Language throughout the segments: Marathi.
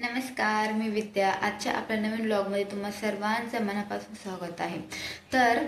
नमस्कार मी विद्या. आजच्या आपल्या नवीन ब्लॉगमध्ये तुम्हा सर्वांचं मनापासून स्वागत आहे. तर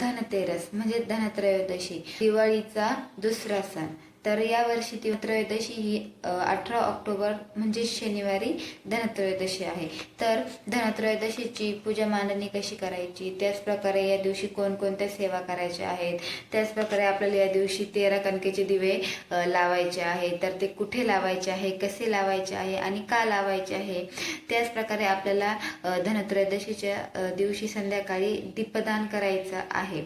धनतेरस म्हणजे धनत्रयोदशी दिवाळीचा दुसरा सण. तर यावर्षी ती त्रयोदशी ही अठरा ऑक्टोबर म्हणजे शनिवारी धनत्रयोदशी आहे. तर धनत्रयोदशीची पूजा मांडणी कशी करायची? त्याचप्रकारे या दिवशी कोणकोणत्या सेवा करायच्या आहेत? त्याचप्रकारे आपल्याला या दिवशी तेरा कणकेचे दिवे लावायचे आहे तर ते कुठे लावायचे आहे? कसे लावायचे आहे? आणि का लावायचे आहे? त्याचप्रकारे आपल्याला धनत्रयोदशीच्या दिवशी संध्याकाळी दीपदान करायचं आहे.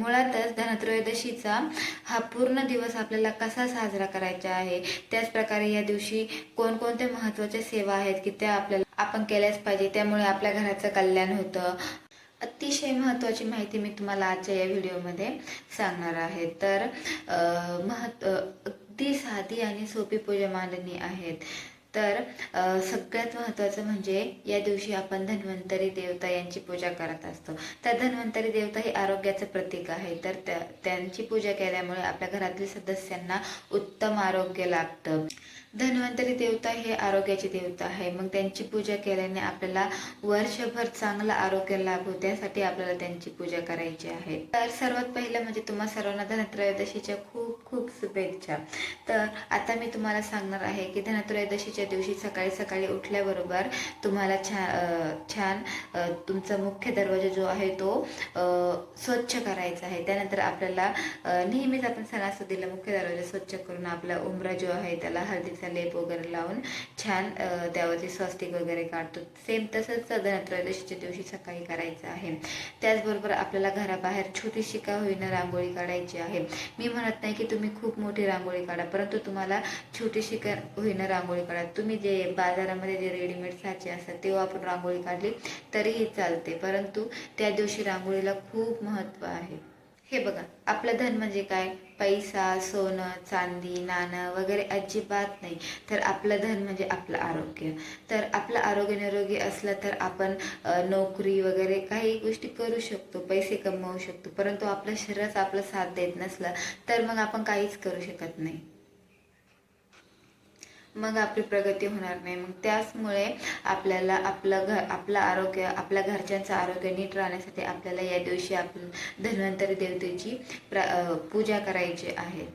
मुळातच धनत्रयोदशीचा हा पूर्ण दिवस आपल्याला कसा साजरा करायचा आहे. त्याचप्रकारे या दिवशी कोणकोणत्या महत्त्वाच्या सेवा आहेत की त्या आपल्याला आपण केल्याच पाहिजे त्यामुळे आपल्या घराचं कल्याण होतं. अतिशय महत्त्वाची माहिती मी तुम्हाला आजच्या या व्हिडिओमध्ये सांगणार आहे. तर अ, अगदी साधी आणि सोपी पूजा मांडणी आहेत. तर सगळ्यात महत्त्वाचं म्हणजे या दिवशी आपण धन्वंतरी देवता यांची पूजा करत असतो. तर धन्वंतरी देवता ही आरोग्याचं प्रतीक आहे. तर त्या त्यांची पूजा केल्यामुळे आपल्या घरातील सदस्यांना उत्तम आरोग्य लाभतं. धन्वंतरी देवता हे आरोग्याची देवता आहे. मग त्यांची पूजा केल्याने आपल्याला वर्षभर चांगलं आरोग्य लाभो त्यासाठी आपल्याला त्यांची पूजा करायची आहे. तर सर्वात पहिलं म्हणजे तुम्हा सर्वांना धनत्रयोदशीच्या खूप खूप शुभेच्छा. तर आता मी तुम्हाला सांगणार आहे की धनत्रयोदशीच्या दिवशी सकाळी सकाळी उठल्याबरोबर तुम्हाला छान छान तुमचा मुख्य दरवाजा जो आहे तो स्वच्छ करायचा आहे. त्यानंतर आपल्याला नेहमीच आपण सणासुदीला मुख्य दरवाजा स्वच्छ करून आपला उंबरा जो आहे त्याला हळदीचा लेप वगैरे लावून छान त्यावरती स्वस्तिक वगैरे काढतो. सेम तसंच धनत्रयोदशीच्या दिवशी सकाळी करायचं आहे. त्याचबरोबर आपल्याला घराबाहेर छोटीशी का होईना रांगोळी काढायची आहे. मी म्हणत नाही की तुम्ही खूप मोठी रांगोळी काढा परंतु तुम्हाला छोटीशी का होईना रांगोळी काढा. तुम्ही जे बाजारामध्ये जे रेडीमेड साचे असतात ते आपण रांगोळी काढली तरीही चालते. परंतु त्या दिवशी रांगोळीला खूप महत्त्व आहे. हे बघा आपलं धन म्हणजे काय? पैसा सोनं चांदी नाणं वगैरे अजिबात नाही. तर आपलं धन म्हणजे आपलं आरोग्य. तर आपलं आरोग्य निरोगी असलं तर आपण नोकरी वगैरे काही गोष्टी करू शकतो पैसे कमवू शकतो. परंतु आपलं शरीरच आपलं साथ देत नसलं तर मग आपण काहीच करू शकत नाही. मग आपली प्रगती होणार नाही. मग त्याचमुळे आपल्याला आपलं घर आपलं आरोग्य आपल्या घरच्यांचं आरोग्य नीट राहण्यासाठी आपल्याला या दिवशी आपण धन्वंतरी देवतेची प्र पूजा करायची आहे.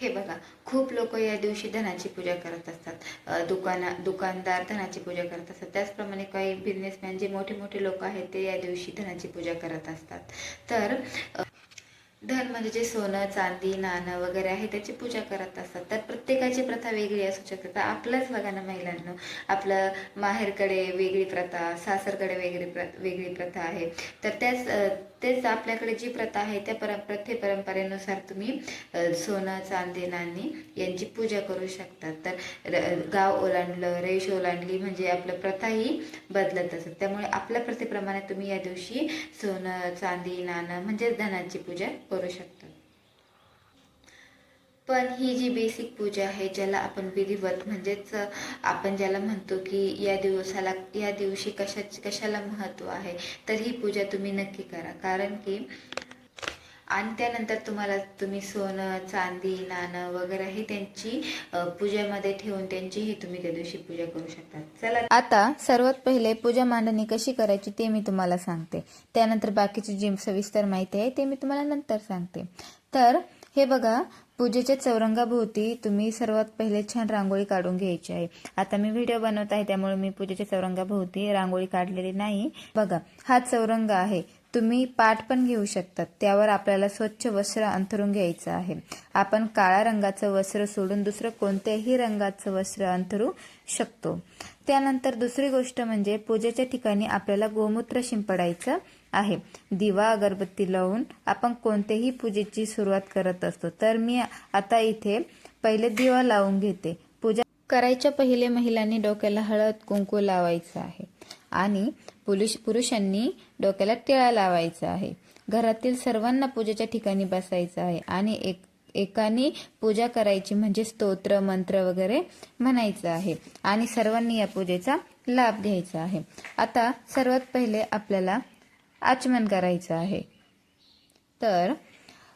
हे बघा खूप लोक या दिवशी धनाची पूजा करत असतात. दुकाना दुकानदार धनाची पूजा करत असतात. त्याचप्रमाणे काही बिझनेसमॅन जे मोठे मोठे लोक आहेत ते या दिवशी धनाची पूजा करत असतात. तर धन म्हणजे जे सोनं चांदी नाणं वगैरे आहे त्याची पूजा करत असतात. तर प्रत्येकाची प्रथा वेगळी असू शकते. तर आपलंच बघा ना महिलांना आपलं माहेरकडे वेगळी प्रथा सासरकडे वेगळी प्र वेगळी प्रथा आहे. तर त्याच तेच आपल्याकडे जी प्रथा आहे त्या पर प्रथे परंपरेनुसार तुम्ही सोनं चांदी नाणी यांची पूजा करू शकतात तर र- गाव ओलांडलं रेश ओलांडली म्हणजे आपलं प्रथाही बदलत असतात त्यामुळे आपल्या प्रथेप्रमाणे तुम्ही या दिवशी सोनं चांदी नाणं म्हणजेच धनाची पूजा करू शकतो पण ही जी बेसिक पूजा आहे ज्याला आपण विधिवत म्हणजेच आपण ज्याला म्हणतो की या दिवसाला या दिवशी कशा कशाला महत्त्व आहे तर ही पूजा तुम्ही नक्की करा. कारण की आणि त्यानंतर तुम्हाला तुम्ही सोनं चांदी नाणं वगैरे हे त्यांची पूजेमध्ये ठेवून त्यांचीही तुम्ही त्या दिवशी पूजा करू शकता. चला. आता सर्वात पहिले पूजा मांडणी कशी करायची ते मी तुम्हाला सांगते. त्यानंतर बाकीची जी सविस्तर माहिती आहे ते मी तुम्हाला नंतर सांगते. तर हे बघा पूजेच्या चौरंगाभोवती तुम्ही सर्वात पहिले छान रांगोळी काढून घ्यायची आहे. आता मी व्हिडिओ बनवत आहे त्यामुळे मी पूजेच्या चौरंगाभोवती रांगोळी काढलेली नाही. बघा हा चौरंग आहे. तुम्ही पाठ पण घेऊ शकतात. त्यावर आपल्याला स्वच्छ वस्त्र अंथरून घ्यायचं आहे. आपण काळ्या रंगाचं वस्त्र सोडून दुसरं कोणत्याही रंगाचं वस्त्र अंथरू शकतो. त्यानंतर दुसरी गोष्ट म्हणजे पूजेच्या ठिकाणी आपल्याला गोमूत्र शिंपडायचं आहे. दिवा अगरबत्ती लावून आपण कोणत्याही पूजेची सुरुवात करत असतो. तर मी आता इथे पहिले दिवा लावून घेते. पूजा करायच्या पहिले महिलांनी डोक्याला हळद कुंकू लावायचं आहे. आणि पुरुष पुरुषांनी डोक्याला टिळा लावायचा आहे. घरातील सर्वांना पूजेच्या ठिकाणी बसायचं आहे आणि एक एकाने पूजा करायची म्हणजे स्तोत्र मंत्र वगैरे म्हणायचं आहे. आणि सर्वांनी या पूजेचा लाभ घ्यायचा आहे. आता सर्वात पहिले आपल्याला आचमन करायचं आहे. तर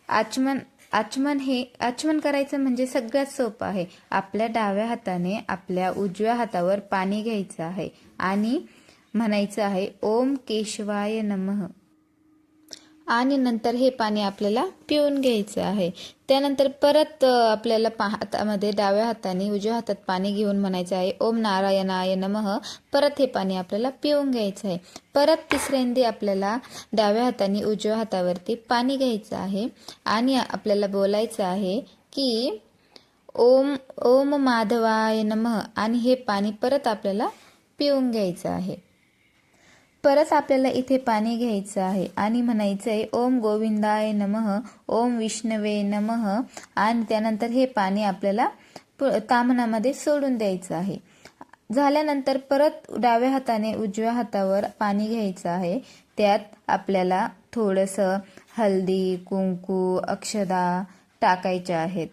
आचमन आचमन हे आचमन करायचं म्हणजे सगळ्यात सोपं आहे. आपल्या डाव्या हाताने आपल्या उजव्या हातावर पाणी घ्यायचं आहे. आणि म्हणायचं आहे ओम केशवाय नमः. आणि नंतर हे पाणी आपल्याला पिऊन घ्यायचं आहे. त्यानंतर परत आपल्याला पा हातामध्ये डाव्या हाताने उजव्या हातात पाणी घेऊन म्हणायचं आहे ओम नारायणाय नमः. परत हे पाणी आपल्याला पिऊन घ्यायचं आहे. परत तिसऱ्यांदी आपल्याला डाव्या हाताने उजव्या हातावरती पाणी घ्यायचं आहे. आणि आपल्याला बोलायचं आहे की ओम ओम माधवाय नमः. आणि हे पाणी परत आपल्याला पिऊन घ्यायचं आहे. परत आपल्याला इथे पाणी घ्यायचं आहे आणि म्हणायचं आहे ओम गोविंदाय नमः ओम विष्णवे नमः. आणि त्यानंतर हे पाणी आपल्याला प- तामणामध्ये सोडून द्यायचं आहे. झाल्यानंतर परत डाव्या हाताने उजव्या हातावर पाणी घ्यायचं आहे. त्यात आपल्याला थोडंसं हल्दी कुंकू अक्षदा टाकायच्या आहेत.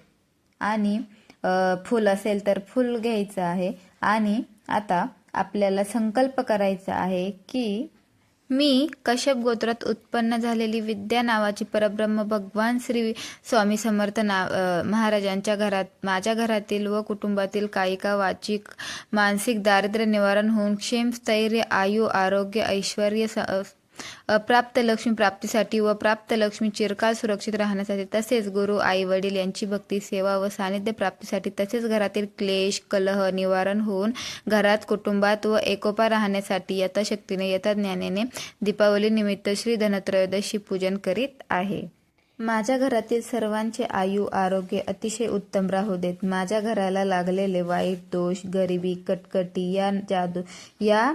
आणि फूल फुल असेल तर फुल घ्यायचं आहे. आणि आता आपल्याला संकल्प करायचा आहे की मी कश्यप गोत्रात उत्पन्न झालेली विद्या नावाची परब्रह्म भगवान श्री स्वामी समर्थ ना महाराजांच्या घरात माझ्या घरातील व कुटुंबातील कायिका वाचिक मानसिक दारिद्र्य निवारण होऊन क्षेम स्थैर्य आयु आरोग्य ऐश्वर प्राप्त लक्ष्मी प्राप्तीसाठी व प्राप्त लक्ष्मी चिरकाल सुरक्षित राहण्यासाठी तसेच गुरु आई वडील यांची भक्ती सेवा व सानिध्य प्राप्तीसाठी तसेच घरातील क्लेश कलह निवारण होऊन घरात कुटुंबात व एकोपा राहण्यासाठी यथाशक्तीने यथाज्ञानेने दीपावली निमित्त श्री धनत्रयोदशी पूजन करीत आहे. माझ्या घरातील सर्वांचे आयु आरोग्य अतिशय उत्तम राहू देत. माझ्या घराला लागलेले वाईट दोष गरिबी कटकटी या जादू या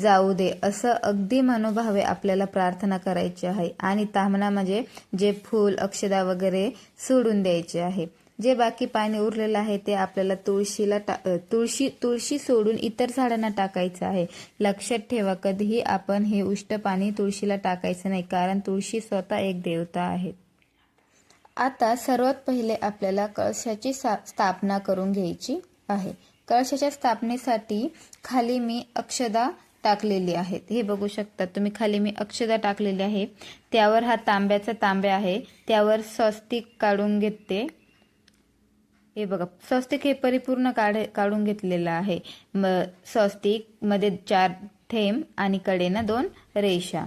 जाऊ दे. असं अगदी मनोभावे आपल्याला प्रार्थना करायची आहे. आणि तामणा म्हणजे जे फूल अक्षदा वगैरे सोडून द्यायचे आहे. जे बाकी पाणी उरलेलं आहे ते आपल्याला तुळशीला टा तुळशी तुळशी सोडून इतर झाडांना टाकायचं आहे. लक्षात ठेवा कधीही आपण हे उष्ट पाणी तुळशीला टाकायचं नाही कारण तुळशी स्वतः एक देवता आहे. आता सर्वात पहिले आपल्याला कळशाची स्थापना करून घ्यायची आहे. कळशाच्या स्थापनेसाठी खाली मी अक्षदा टाकलेली आहेत. हे बघू शकता तुम्ही खाली मी अक्षदा टाकलेली आहे. त्यावर हा तांब्याचा तांब्या आहे. त्यावर स्वस्तिक काढून घेते. हे बघा स्वस्तिक हे परिपूर्ण काढ काढून घेतलेलं आहे. म स्वस्तिकमध्ये चार थेंब आणि कडेनं दोन रेषा.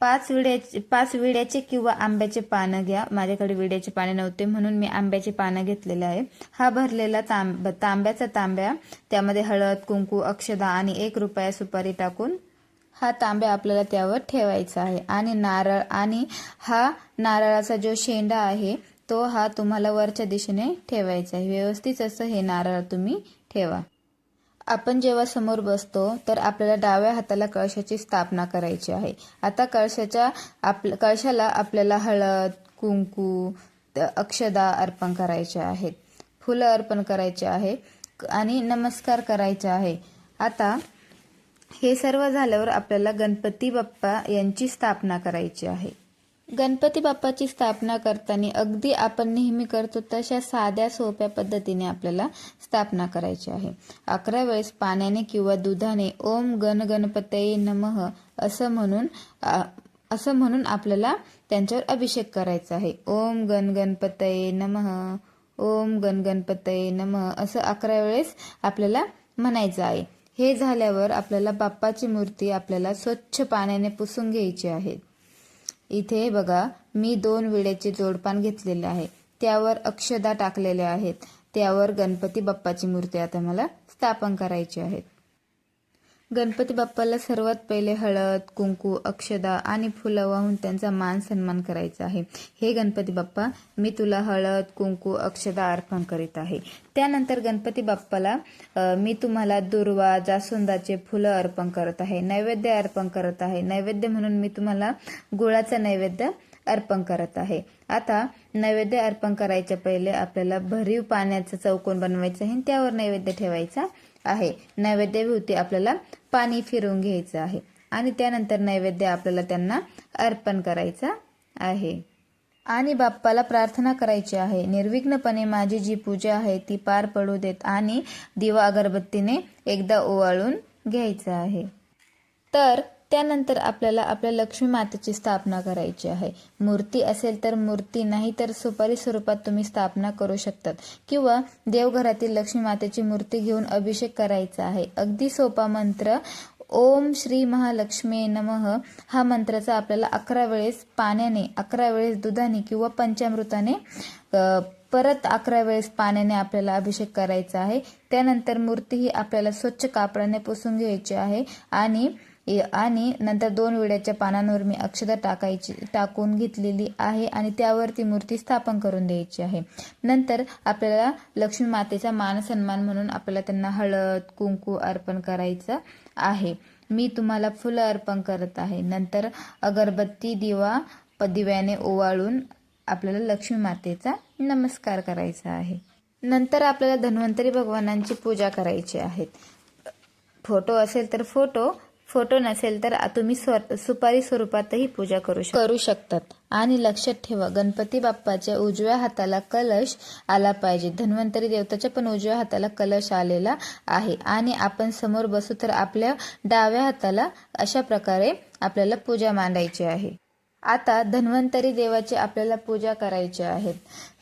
पाच विड्याचे पाच विड्याचे किंवा आंब्याचे पानं घ्या. माझ्याकडे विड्याचे पाने नव्हते म्हणून मी आंब्याचे पानं घेतलेले आहे. हा भरलेला तांब तांब्याचा तांब्या. त्यामध्ये हळद कुंकू अक्षदा आणि एक रुपया सुपारी टाकून हा तांब्या आपल्याला त्यावर ठेवायचा आहे. आणि नारळ आणि हा नारळाचा जो शेंडा आहे तो हा तुम्हाला वरच्या दिशेने ठेवायचा आहे. व्यवस्थित असं हे नारळ तुम्ही ठेवा. आपण जेव्हा समोर बसतो तर आपल्याला डाव्या हाताला कळशाची स्थापना करायची आहे. आता कळशाच्या आपल्या कळशाला आपल्याला हळद कुंकू त- अक्षदा अर्पण करायचे आहेत. फुलं अर्पण करायचे आहे आणि नमस्कार करायचा आहे. आता हे सर्व झाल्यावर आपल्याला गणपती बाप्पा यांची स्थापना करायची आहे. गणपती बाप्पाची स्थापना करताना अगदी आपण नेहमी करतो तशा साध्या सोप्या पद्धतीने आपल्याला स्थापना करायची आहे. अकरा वेळेस पाण्याने किंवा दुधाने ओम गण गणपतये नमः असं म्हणून असं म्हणून आपल्याला त्यांच्यावर अभिषेक करायचा आहे. ओम गण गणपतये नमः ओम गण गणपतये नमः असं अकरा वेळेस आपल्याला म्हणायचं आहे. हे झाल्यावर आपल्याला बाप्पाची मूर्ती आपल्याला स्वच्छ पाण्याने पुसून घ्यायची आहे. इथे बघा मी दोन विड्याचे जोडपान घेतलेले आहे. त्यावर अक्षदा टाकलेल्या आहेत. त्यावर गणपती बाप्पाची मूर्ती आता मला स्थापन करायची आहेत. गणपती बाप्पाला सर्वात पहिले हळद कुंकू अक्षदा आणि फुलं वाहून त्यांचा मान सन्मान करायचा आहे. हे गणपती बाप्पा मी तुला हळद कुंकू अक्षदा अर्पण करीत आहे. त्यानंतर गणपती बाप्पाला मी तुम्हाला दुर्वा जास्वंदाचे फुलं अर्पण करत आहे नैवेद्य अर्पण करत आहे. नैवेद्य म्हणून मी तुम्हाला गुळाचा नैवेद्य अर्पण करत आहे. आता नैवेद्य अर्पण करायच्या पहिले आपल्याला भरीव पाण्याचं चौकोन बनवायचं आहे त्यावर नैवेद्य ठेवायचा आहे. नैवेद्यभोवती आपल्याला पाणी फिरवून घ्यायचं आहे. आणि त्यानंतर नैवेद्य आपल्याला त्यांना अर्पण करायचा आहे. आणि बाप्पाला प्रार्थना करायची आहे. निर्विघ्नपणे माझी जी पूजा आहे ती पार पडू देत आणि दिवा अगरबत्तीने एकदा ओवाळून घ्यायचं आहे. तर त्यानंतर आपल्याला आपल्या लक्ष्मी मातेची स्थापना करायची आहे. मूर्ती असेल तर मूर्ती नाही तर सुपारी स्वरूपात तुम्ही स्थापना करू शकतात. किंवा देवघरातील लक्ष्मी मातेची मूर्ती घेऊन अभिषेक करायचा आहे. अगदी सोपा मंत्र ओम श्री महालक्ष्मी नमः हा मंत्राचा आपल्याला अकरा वेळेस पाण्याने अकरा वेळेस दुधाने किंवा पंचामृताने परत अकरा वेळेस पाण्याने आपल्याला अभिषेक करायचा आहे. त्यानंतर मूर्ती ही आपल्याला स्वच्छ कापडाने पुसून घ्यायची आहे. आणि आणि नंतर दोन विड्याच्या पानांवर मी अक्षता टाकायची टाकून घेतलेली आहे आणि त्यावर ती मूर्ती स्थापन करून द्यायची आहे. नंतर आपल्याला लक्ष्मी मातेचा मान सन्मान म्हणून आपल्याला त्यांना हळद कुंकू अर्पण करायचं आहे. मी तुम्हाला फुलं अर्पण करत आहे. नंतर अगरबत्ती दिवा प दिव्याने ओवाळून आपल्याला लक्ष्मी मातेचा नमस्कार करायचा आहे. नंतर आपल्याला धन्वंतरी भगवानांची पूजा करायची आहे. फोटो असेल तर फोटो फोटो नसेल तर तुम्ही स्वर सुपारी स्वरूपातही पूजा करू शक करू शकतात. आणि लक्षात ठेवा गणपती बाप्पाच्या उजव्या हाताला कलश आला पाहिजे. धन्वंतरी देवताच्या पण उजव्या हाताला कलश आलेला आहे. आणि आपण समोर बसू तर आपल्या डाव्या हाताला अशा प्रकारे आपल्याला पूजा मांडायची आहे. आता धन्वंतरी देवाची आपल्याला पूजा करायची आहे.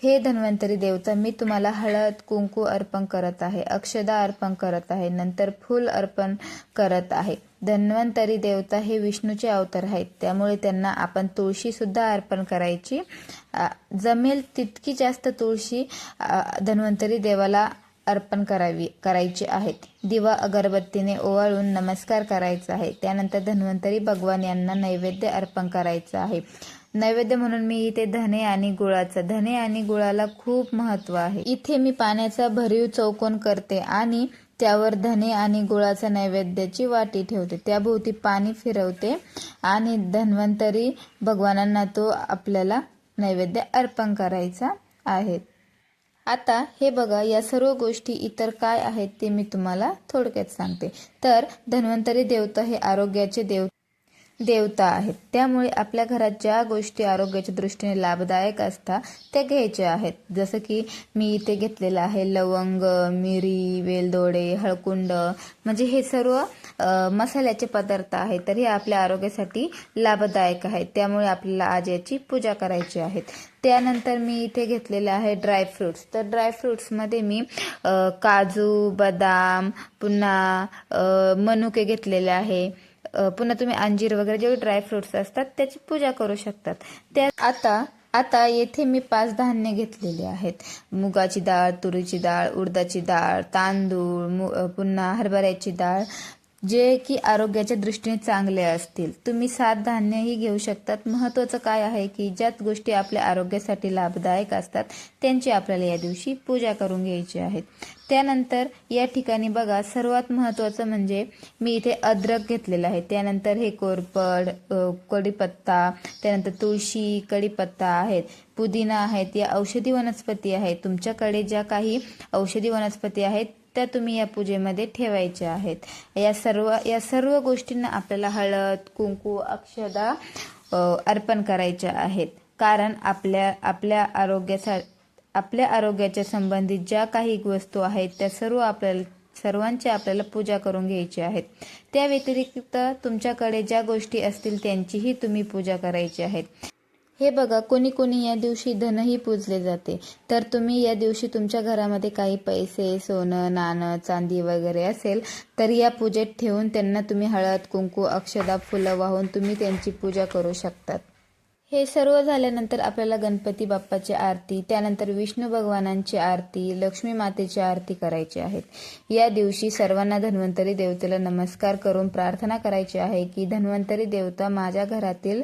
हे धन्वंतरी देवता मी तुम्हाला हळद कुंकू अर्पण करत आहे. अक्षदा अर्पण करत आहे. नंतर फूल अर्पण करत आहे. धन्वंतरी देवता हे विष्णूचे अवतार आहेत. त्यामुळे त्यांना आपण तुळशी सुद्धा अर्पण करायची. जमेल तितकी जास्त तुळशी धन्वंतरी देवाला अर्पण करावी करायची आहेत. दिवा अगरबत्तीने ओवाळून नमस्कार करायचा आहे. त्यानंतर धन्वंतरी भगवान यांना नैवेद्य अर्पण करायचं आहे. नैवेद्य म्हणून मी इथे धने आणि गुळाचं धने आणि गुळाला खूप महत्त्व आहे. इथे मी पाण्याचा भरीव चौकोन करते आणि त्यावर धने आणि गुळाचा नैवेद्याची वाटी ठेवते. त्याभोवती पाणी फिरवते आणि धन्वंतरी भगवानांना तो आपल्याला नैवेद्य अर्पण करायचा आहे. आता हे बघा या सर्व गोष्टी इतर काय आहेत ते मी तुम्हाला थोडक्यात सांगते. तर धन्वंतरी देवता हे आरोग्याचे देव देवता आहेत. त्यामुळे आपल्या घरात ज्या गोष्टी आरोग्याच्या दृष्टीने लाभदायक असतात त्या घ्यायच्या आहेत. जसं की मी इथे घेतलेलं आहे लवंग मिरी वेलदोडे हळकुंड. म्हणजे हे सर्व मसाल्याचे पदार्थ आहेत. तर हे आपल्या आरोग्यासाठी लाभदायक आहेत. त्यामुळे आपल्याला आज याची पूजा करायची आहेत त्यानंतर मी इथे घेतलेले आहे ड्रायफ्रुट्स तर ड्रायफ्रुट्समध्ये मी काजू बदाम पुन्हा मनुके घेतलेले आहे. पुन्हा तुम्ही अंजीर वगैरे जे ड्रायफ्रुट्स असतात त्याची पूजा करू शकतात. त्या आता आता येथे मी पाच धान्य घेतलेले आहेत. मुगाची डाळ तुरीची डाळ उडदाची डाळ तांदूळ मु पुन्हा हरभऱ्याची डाळ जे की आरोग्याच्या दृष्टीने चांगले असतील. तुम्ही सात धान्यही घेऊ शकतात. महत्त्वाचं काय आहे की ज्या गोष्टी आपल्या आरोग्यासाठी लाभदायक असतात त्यांची आपल्याला या दिवशी पूजा करून घ्यायची आहे. त्यानंतर या ठिकाणी बघा सर्वात महत्त्वाचं म्हणजे मी इथे अद्रक घेतलेलं आहे. त्यानंतर हे कोरपड कढीपत्ता त्यानंतर तुळशी कढीपत्ता आहेत पुदिना आहेत या औषधी वनस्पती आहेत. तुमच्याकडे ज्या काही औषधी वनस्पती आहेत त्या तुम्ही या पूजेमध्ये ठेवायच्या आहेत. या सर्व या सर्व गोष्टींना आपल्याला हळद कुंकू अक्षदा अर्पण करायच्या आहेत. कारण आपल्या आपल्या आरोग्यासा आपल्या आरोग्याच्या संबंधित ज्या काही वस्तू आहेत त्या सर्व आपल्याला सर्वांची आपल्याला पूजा करून घ्यायची आहेत. त्या व्यतिरिक्त तुमच्याकडे ज्या गोष्टी असतील त्यांचीही तुम्ही पूजा करायची आहेत. हे बघा कोणी कोणी या दिवशी धनही पूजले जाते. तर तुम्ही या दिवशी तुमच्या घरामध्ये काही पैसे सोनं नाणं चांदी वगैरे असेल तर या पूजेत ठेवून त्यांना तुम्ही हळद कुंकू अक्षदा फुलं वाहून तुम्ही त्यांची पूजा करू शकतात. हे सर्व झाल्यानंतर आपल्याला गणपती बाप्पाची आरती त्यानंतर विष्णू भगवानांची आरती लक्ष्मी मातेची आरती करायची आहेत या दिवशी सर्वांना धन्वंतरी देवतेला नमस्कार करून प्रार्थना करायची आहे की धन्वंतरी देवता माझ्या घरातील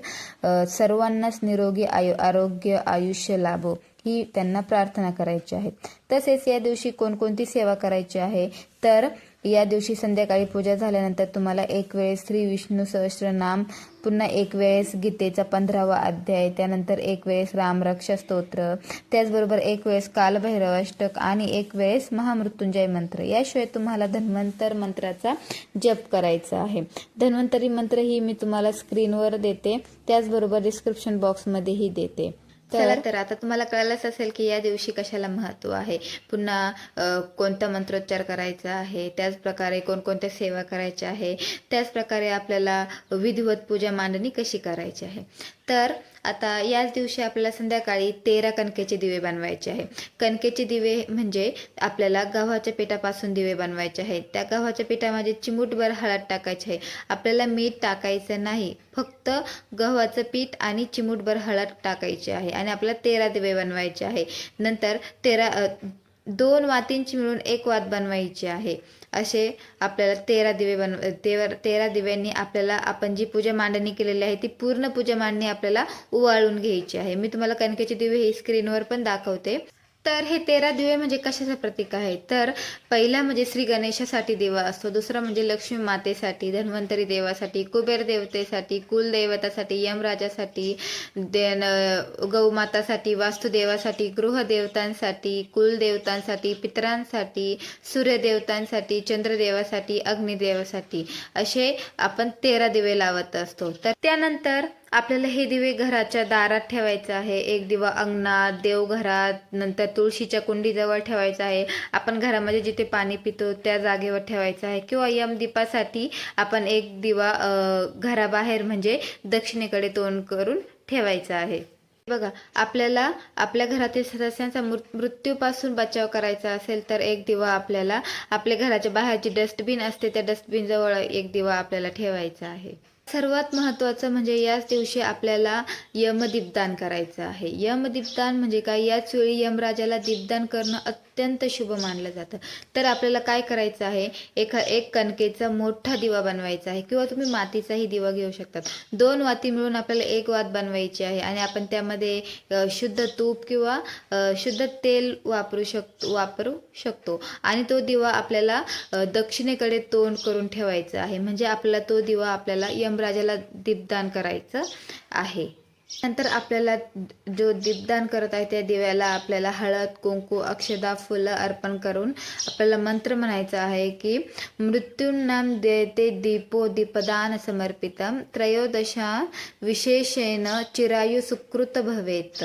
सर्वांनाच निरोगी आयु आरोग्य आयुष्य लाभो ही त्यांना प्रार्थना करायची आहे. तसेच या दिवशी कोणकोणती सेवा करायची आहे? तर या दिवशी संध्याकाळी पूजा झाल्यानंतर तुम्हाला एक वेळेस श्री विष्णू सहस्त्रनाम पुन्हा एक वेळेस गीतेचा पंधरावा अध्याय त्यानंतर एक वेळेस रामरक्षा स्तोत्र त्याचबरोबर एक वेळेस कालभैरवाष्टक आणि एक वेळेस महामृत्युंजय मंत्र. याशिवाय तुम्हाला धन्वंतर मंत्राचा जप करायचा आहे. धन्वंतरी मंत्र ही मी तुम्हाला स्क्रीनवर देते. त्याचबरोबर डिस्क्रिप्शन बॉक्समध्येही देते. चला तर आता तुम्हाला कळलंच असेल की या दिवशी कशाला महत्त्व आहे. पुन्हा कोणता मंत्रोच्चार करायचा आहे त्याचप्रकारे कोणकोणत्या सेवा करायच्या आहे त्याचप्रकारे आपल्याला विधिवत पूजा मांडणी कशी करायची आहे. तर आता याच दिवशी आपल्याला संध्याकाळी तेरा कणकेचे दिवे बनवायचे आहे कणकेचे दिवे म्हणजे आपल्याला गव्हाच्या पिठापासून दिवे बनवायचे आहेत. त्या गव्हाच्या पिठामध्ये चिमूटभर हळद टाकायची आहे. आपल्याला मीठ टाकायचं नाही. फक्त गव्हाचं पीठ आणि चिमूटभर हळद टाकायची आहे आणि आपल्याला तेरा दिवे बनवायचे आहे. नंतर तेरा दोन वातींची मिळून एक वात बनवायची आहे. असे आपल्याला तेरा दिवे बनव तेरा तेरा दिव्यांनी आपल्याला आपण जी पूजा मांडणी केलेली आहे ती पूर्ण पूजा मांडणी आपल्याला उवाळून घ्यायची आहे. मी तुम्हाला कणकेचे दिवे हे स्क्रीनवर पण दाखवते. तर हे तेरा दिवे म्हणजे कशाचं प्रतीक आहे? तर पहिला म्हणजे श्री गणेशासाठी देवा असतो दुसरा म्हणजे लक्ष्मी मातेसाठी धन्वंतरी देवासाठी कुबेर देवतेसाठी कुलदैवतासाठी यमराजासाठी देन गौमातासाठी वास्तुदेवासाठी गृहदेवतांसाठी कुलदेवतांसाठी पितरांसाठी सूर्यदेवतांसाठी चंद्रदेवासाठी अग्निदेवासाठी असे आपण तेरा दिवे लावत असतो. तर त्यानंतर आपल्याला हे दिवे घराच्या दारात ठेवायचं आहे. एक दिवा अंगणात देवघरात नंतर तुळशीच्या कुंडीजवळ ठेवायचा आहे. आपण घरामध्ये जिथे पाणी पितो त्या जागेवर ठेवायचं आहे. किंवा यमदीपासाठी आपण एक दिवा घराबाहेर म्हणजे दक्षिणेकडे तोंड करून ठेवायचा आहे. बघा आपल्याला आपल्या घरातील सदस्यांचा मृ- मृत्यूपासून बचाव करायचा असेल तर एक दिवा आपल्याला आपल्या घराच्या बाहेरची डस्टबिन असते. त्या डस्टबिन जवळ एक दिवा आपल्याला ठेवायचा आहे. सर्वात महत्त्वाचं म्हणजे याच दिवशी आपल्याला यमदीपदान करायचं आहे. यमदीपदान म्हणजे काय? याच वेळी यमराजाला दीपदान करणं अत्यंत शुभ मानलं जातं. तर आपल्याला काय करायचं आहे? एका एक कणकेचा मोठा दिवा बनवायचा आहे किंवा तुम्ही मातीचाही दिवा घेऊ शकतात. दोन वाती मिळून आपल्याला एक वात बनवायची आहे आणि आपण त्यामध्ये शुद्ध तूप किंवा शुद्ध तेल वापरू शकतो वापरू शकतो. आणि तो दिवा आपल्याला दक्षिणेकडे तोंड करून ठेवायचा आहे. म्हणजे आपला तो दिवा आपल्याला यमराजाला दीपदान करायचं आहे. नंतर आपल्याला जो दीपदान करत आहे त्या दिव्याला आपल्याला हळद कुंकू अक्षदा फुलं अर्पण करून आपल्याला मंत्र म्हणायचा आहे की मृत्यूंनाम देते दीपो दीपदान समर्पितम त्रयोदशा विशेषेण चिरायू सुकृत भवेत.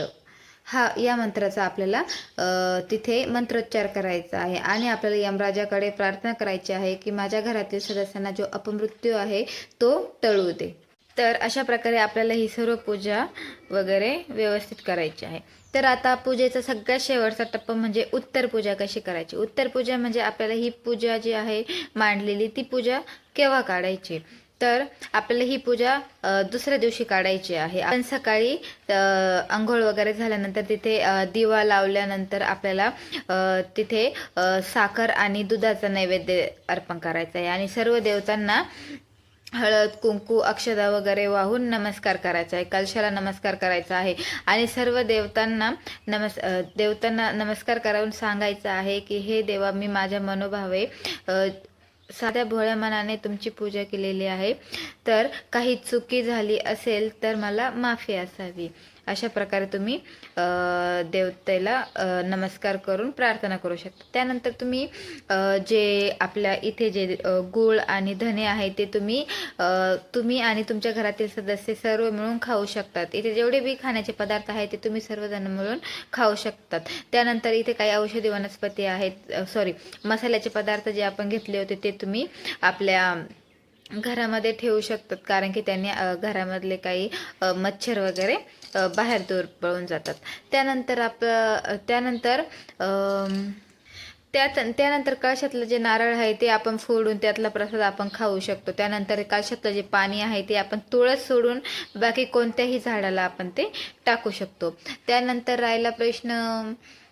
हा या मंत्राचा आपल्याला तिथे मंत्रोच्चार करायचा आहे. आणि आपल्याला यमराजाकडे प्रार्थना करायची आहे की माझ्या घरातील सदस्यांना जो अपमृत्यू आहे तो टळू दे. तर अशा प्रकारे आपल्याला ही सर्व पूजा वगैरे व्यवस्थित करायची आहे. तर आता पूजेचा सगळ्यात शेवटचा टप्पा म्हणजे उत्तर पूजा कशी करायची? उत्तर पूजा म्हणजे आपल्याला ही पूजा जी आहे मांडलेली ती पूजा केव्हा काढायची? तर आपल्याला ही पूजा दुसऱ्या दिवशी काढायची आहे. आपण सकाळी आंघोळ वगैरे झाल्यानंतर तिथे दिवा लावल्यानंतर आपल्याला तिथे साखर आणि दुधाचा नैवेद्य अर्पण करायचा आहे. आणि सर्व देवतांना हळद कुंकू अक्षदा वगैरे वाहून नमस्कार करायचा आहे. कलशाला नमस्कार करायचा आहे. आणि सर्व देवतांना नमस् देवतांना नमस्कार करून सांगायचं आहे की हे देवा मी माझ्या मनोभावे साध्या भोळ्या मनाने तुमची पूजा केलेली आहे. तर काही चुकी झाली असेल तर मला माफी असावी. अशा प्रकारे तुम्ही देवतेला नमस्कार करून प्रार्थना करू शकता. त्यानंतर तुम्ही जे आपल्या इथे जे गूळ आणि धने आहे ते तुम्ही तुम्ही आणि तुमच्या घरातील सदस्य सर्व मिळून खाऊ शकतात. इथे जेवढे बी खाण्याचे पदार्थ आहेत ते तुम्ही सर्वजण मिळून खाऊ शकतात. त्यानंतर इथे काही औषधी वनस्पती आहेत सॉरी मसाल्याचे पदार्थ जे आपण घेतले होते ते तुम्ही आपल्या घरामध्ये ठेवू शकतात कारण की त्यांनी घरामधले काही मच्छर वगैरे बाहेर दूर पळून जातात. त्यानंतर आपलं त्यानंतर त्यात त्यानंतर कळशातलं जे नारळ आहे ते आपण फोडून त्यातला प्रसाद आपण खाऊ शकतो. त्यानंतर कळशातलं जे पाणी आहे ते आपण तुळस सोडून बाकी कोणत्याही झाडाला आपण ते टाकू शकतो. त्यानंतर राहिला प्रश्न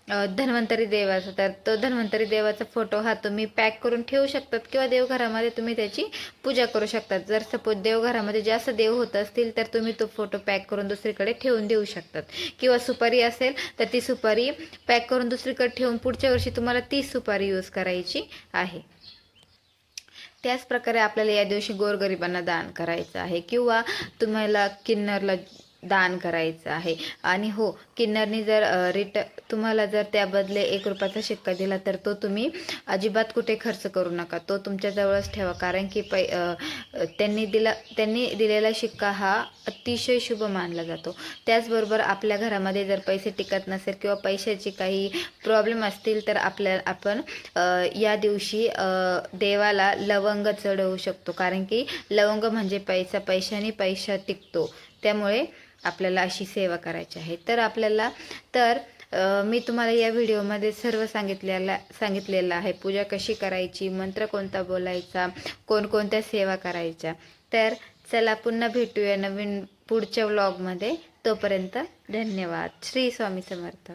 धन्वंतरी देवाचा. तर तो धन्वंतरी देवाचा फोटो हा तुम्ही पॅक करून ठेवू शकतात किंवा देवघरामध्ये तुम्ही त्याची पूजा करू शकतात. जर सपोज देवघरामध्ये जास्त देव होत असतील तर तुम्ही तो फोटो पॅक करून दुसरीकडे ठेवून देऊ शकतात. किंवा सुपारी असेल तर ती सुपारी पॅक करून दुसरीकडे ठेवून पुढच्या वर्षी तुम्हाला ती सुपारी यूज करायची आहे. त्याच प्रकारे आपल्याला या दिवशी गोरगरिबांना दान करायचं आहे. किंवा तुम्हाला किन्नरला दान करायचं आहे. आणि हो किन्नरनी जर रिट तुम्हाला जर त्याबदले एक रुपयाचा शिक्का दिला तर तो तुम्ही अजिबात कुठे खर्च करू नका. तो तुमच्याजवळच ठेवा. कारण की पै त्यांनी दिला त्यांनी दिलेला शिक्का हा अतिशय शुभ मानला जातो. त्याचबरोबर आपल्या घरामध्ये जर पैसे टिकत नसेल किंवा पैशाची काही प्रॉब्लेम असतील तर आपल्या आपण या दिवशी देवाला लवंग चढवू शकतो. कारण की लवंग म्हणजे पैसा पैशाने पैसा टिकतो. त्यामुळे आपल्याला अशी सेवा करायची आहे. तर आपल्याला तर मी तुम्हाला या व्हिडिओमध्ये सर्व सांगितलेला सांगितलेलं आहे. पूजा कशी करायची मंत्र कोणता बोलायचा कोणकोणत्या सेवा करायच्या. तर चला पुन्हा भेटूया नवीन पुढच्या व्लॉगमध्ये तोपर्यंत धन्यवाद. श्री स्वामी समर्थ.